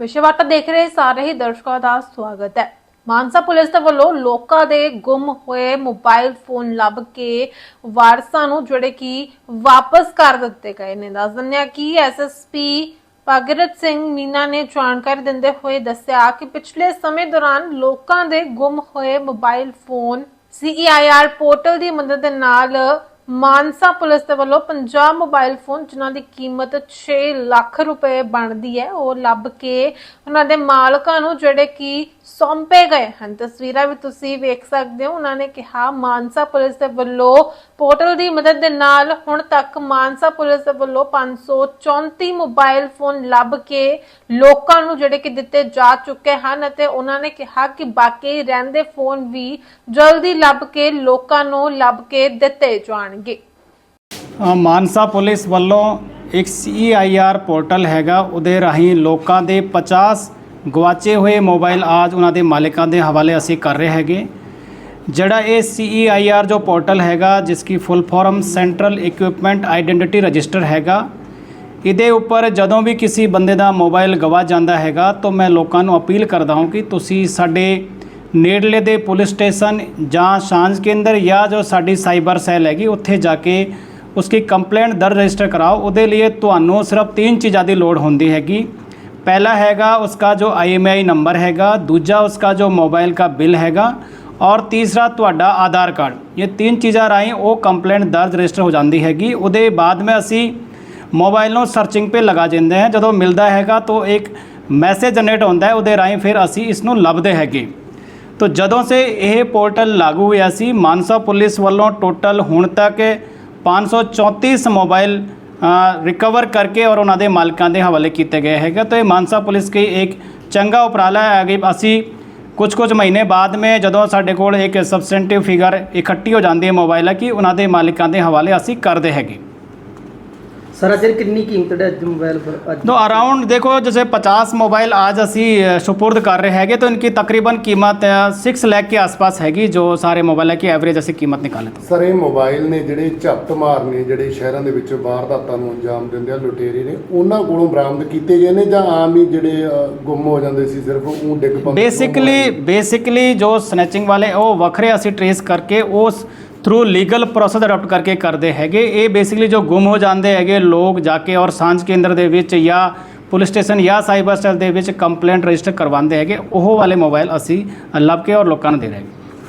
ਵਿਸ਼ਵਾਟਾ ਦੇਖ ਰਹੇ ਸਾਰੇ ਹੀ ਦਰਸ਼ਕਾਂ ਦਾ ਸਵਾਗਤ ਹੈ। ਮਾਨਸਾ ਪੁਲਿਸ ਦੇ ਵੱਲੋਂ ਲੋਕਾਂ ਦੇ ਗੁੰਮ ਹੋਏ ਮੋਬਾਈਲ ਫੋਨ ਲੱਭ ਕੇ ਵਾਰਸਾਂ ਨੂੰ ਜਿਹੜੇ ਕਿ ਵਾਪਸ ਕਰ ਦਿੱਤੇ ਗਏ ਨੇ। ਦੱਸ ਦਿੰਦੇ ਹਾਂ ਕਿ ਐਸਐਸਪੀ ਭਗਰਤ ਸਿੰਘ ਮੀਨਾ ਨੇ ਜਾਣਕਾਰੀ ਦਿੰਦੇ ਹੋਏ ਦੱਸਿਆ ਕਿ ਪਿਛਲੇ ਸਮੇਂ ਦੌਰਾਨ ਲੋਕਾਂ ਦੇ ਗੁੰਮ ਹੋਏ ਮੋਬਾਈਲ ਫੋਨ CEIR ਪੋਰਟਲ ਦੀ ਮਦਦ ਦੇ ਨਾਲ ਮਾਨਸਾ ਪੁਲਿਸ ਦੇ ਵੱਲੋਂ 50 ਮੋਬਾਈਲ ਫੋਨ, ਜਿਨ੍ਹਾਂ ਦੀ ਕੀਮਤ 6 ਲੱਖ ਰੁਪਏ ਬਣਦੀ ਹੈ, ਉਹ ਲੱਭ ਕੇ ਉਹਨਾਂ ਦੇ ਮਾਲਕਾਂ ਨੂੰ ਜਿਹੜੇ ਕਿ ਸੌਂਪੇ ਗਏ ਹਨ। ਤਸਵੀਰਾਂ ਵੀ ਤੁਸੀਂ ਵੇਖ ਸਕਦੇ ਹੋ। ਉਹਨਾਂ ਨੇ ਕਿਹਾ, ਮਾਨਸਾ ਪੁਲਿਸ ਦੇ ਵੱਲੋਂ ਪੋਰਟਲ ਦੀ ਮਦਦ ਦੇ ਨਾਲ ਹੁਣ ਤੱਕ ਮਾਨਸਾ ਪੁਲਿਸ ਦੇ ਵੱਲੋਂ 534 ਮੋਬਾਈਲ ਫੋਨ ਲੱਭ ਕੇ ਲੋਕਾਂ ਨੂੰ ਜਿਹੜੇ ਕਿ ਦਿੱਤੇ ਜਾ ਚੁੱਕੇ ਹਨ ਅਤੇ ਉਹਨਾਂ ਨੇ ਕਿਹਾ ਕਿ ਬਾਕੀ ਰਹਿੰਦੇ ਫੋਨ ਵੀ ਜਲਦੀ ਲੱਭ ਕੇ ਲੋਕਾਂ ਨੂੰ ਲੱਭ ਕੇ ਦਿੱਤੇ ਜਾਣਗੇ। ਅ, ਮਾਨਸਾ ਪੁਲਿਸ ਵੱਲੋਂ ਇੱਕ ਸੀਆਈਆਰ ਪੋਰਟਲ ਹੈਗਾ ਉਹਦੇ ਰਾਹੀਂ ਲੋਕਾਂ ਦੇ 50 ਗਵਾਚੇ ਹੋਏ ਮੋਬਾਈਲ ਆਜ ਉਹਨਾਂ ਦੇ ਮਾਲਕਾਂ ਦੇ ਹਵਾਲੇ ਅਸੀਂ ਕਰ ਰਹੇ ਹੈਗੇ। ਜਿਹੜਾ ਇਹ ਸੀਆਈਆਰ ਜੋ ਪੋਰਟਲ ਹੈਗਾ ਜਿਸ ਕੀ full form central equipment identity register ਹੈਗਾ ਇਹਦੇ ਉੱਪਰ ਜਦੋਂ ਵੀ ਕਿਸੇ ਬੰਦੇ ਦਾ ਮੋਬਾਈਲ ਗਵਾ ਜਾਂਦਾ ਹੈਗਾ ਤਾਂ ਮੈਂ ਲੋਕਾਂ ਨੂੰ ਅਪੀਲ ਕਰਦਾ ਹਾਂ ਕਿ ਤੁਸੀਂ ਸਾਡੇ ਨੇੜਲੇ ਦੇ ਪੁਲਿਸ ਸਟੇਸ਼ਨ ਜਾਂ ਸਾਂਝ ਕੇਂਦਰ ਜਾਂ ਜੋ ਸਾਡੀ ਸਾਈਬਰ ਸੈੱਲ ਹੈਗੀ, ਉੱਥੇ ਜਾ ਕੇ ਉਸकी ਕੰਪਲੇਂਟ ਦਰਜ ਰਜਿਸਟਰ ਕਰਾਓ। ਉਹਦੇ ਲਈ ਤੁਹਾਨੂੰ ਸਿਰਫ ਤਿੰਨ ਚੀਜ਼ਾਂ ਦੀ ਲੋੜ ਹੁੰਦੀ ਹੈਗੀ। पहला हैगा उसका जो आई ਨੰਬਰ ਹੈਗਾ, ਦੂਜਾ ਉਸਕਾ ਜੋ मोबाइल का ਬਿੱਲ ਹੈਗਾ, ਔਰ ਤੀਸਰਾ ਤੁਹਾਡਾ ਆਧਾਰ ਕਾਰਡ। ਇਹ ਤਿੰਨ ਚੀਜ਼ਾਂ ਰਾਹੀਂ ਉਹ ਕੰਪਲੇਂਟ ਦਰਜ ਰਜਿਸਟਰ ਹੋ ਜਾਂਦੀ ਹੈਗੀ। ਉਹਦੇ ਬਾਅਦ ਮੈਂ ਅਸੀਂ ਮੋਬਾਈਲ ਨੂੰ ਸਰਚਿੰਗ 'ਤੇ ਲਗਾ ਦਿੰਦੇ ਹਾਂ। ਜਦੋਂ ਮਿਲਦਾ ਹੈਗਾ ਤਾਂ ਇੱਕ ਮੈਸੇਜ ਜਨਰੇਟ ਹੁੰਦਾ ਹੈ। ਉਹਦੇ ਰਾਹੀਂ ਫਿਰ ਅਸੀਂ ਇਸ ਨੂੰ ਲੱਭਦੇ ਹੈਗੇ। ਤੋ ਜਦੋਂ ਸੇ ਇਹ ਪੋਰਟਲ ਲਾਗੂ ਹੋਇਆ ਸੀ, ਮਾਨਸਾ ਪੁਲਿਸ ਵੱਲੋਂ ਟੋਟਲ ਹੁਣ ਤੱਕ 534 ਮੋਬਾਈਲ ਰਿਕਵਰ ਕਰਕੇ ਔਰ ਉਹਨਾਂ ਦੇ ਮਾਲਕਾਂ ਦੇ ਹਵਾਲੇ ਕੀਤੇ ਗਏ ਹੈਗੇ। ਤਾਂ ਇਹ ਮਾਨਸਾ ਪੁਲਿਸ ਕੀ ਇੱਕ ਚੰਗਾ ਉਪਰਾਲਾ ਹੈ। ਅੱਗੇ ਅਸੀਂ ਕੁਝ ਕੁਝ ਮਹੀਨੇ ਬਾਅਦ ਮੈਂ ਜਦੋਂ ਸਾਡੇ ਕੋਲ ਇੱਕ ਸਬਸਟੈਂਟਿਵ ਫਿਗਰ ਇਕੱਠੀ ਹੋ ਜਾਂਦੀ ਹੈ ਮੋਬਾਈਲਾਂ, ਕੀ ਉਹਨਾਂ ਦੇ ਮਾਲਕਾਂ ਦੇ ਹਵਾਲੇ ਅਸੀਂ ਕਰਦੇ ਹੈਗੇ। सर अजर कितनी कीमत है आज मोबाइल पर आज तो अराउंड देखो जैसे 50 मोबाइल आज ਅਸੀਂ ਅ, सुपुर्द कर रहे हैगे तो इनकी तकरीबन कीमत सिक्स लाख के आसपास हैगी जो सारे मोबाइल की एवरेज ਅਸੀਂ ਕੀਮਤ ਨਿਕਾਲੇ थे ਸਰ ਇਹ ਮੋਬਾਈਲ ਨੇ ਜਿਹੜੇ ਝਪਟ ਮਾਰਨੇ ਜਿਹੜੇ ਸ਼ਹਿਰਾਂ ਦੇ ਵਿੱਚ ਵਾਰਦਾਤਾਂ ਨੂੰ ਅੰਜਾਮ ਦਿੰਦੇ ਆ ਲੁਟੇਰੇ ਨੇ ਉਹਨਾਂ ਕੋਲੋਂ ਬਰਾਮਦ ਕੀਤੇ ਗਏ ਨੇ ਜਾਂ ਆਮ ਹੀ ਜਿਹੜੇ ਅ, ਗੁੰਮ ਹੋ ਜਾਂਦੇ ਸੀ ਸਿਰਫ ਉਹ ਡਿੱਗ ਪੰਦੇ ਬੇਸਿਕਲੀ ਬੇਸਿਕਲੀ ਜੋ ਸਨੈਚਿੰਗ ਵਾਲੇ ਉਹ ਵੱਖਰੇ ਅਸੀਂ ਟਰੇਸ ਕਰਕੇ ਉਸ ਥਰੂ ਲੀਗਲ ਪ੍ਰੋਸੈਸ ਅਡਾਪਟ ਕਰਕੇ ਕਰਦੇ ਹੈਗੇ। ਇਹ ਬੇਸਿਕਲੀ ਜੋ ਗੁੰਮ ਹੋ ਜਾਂਦੇ ਹੈਗੇ ਲੋਕ ਜਾ ਕੇ ਔਰ ਸਾਂਝ ਕੇਂਦਰ ਦੇ ਵਿੱਚ ਜਾਂ ਪੁਲਿਸ ਸਟੇਸ਼ਨ ਜਾਂ ਸਾਈਬਰ ਸੈੱਲ ਦੇ ਵਿੱਚ ਕੰਪਲੇਂਟ ਰਜਿਸਟਰ ਕਰਵਾਉਂਦੇ ਹੈਗੇ। ਉਹ ਵਾਲੇ ਮੋਬਾਈਲ ਅਸੀਂ ਲੱਭ ਕੇ ਔਰ ਲੋਕਾਂ ਨੂੰ ਦੇ ਰਹੇ ਹੈਗੇ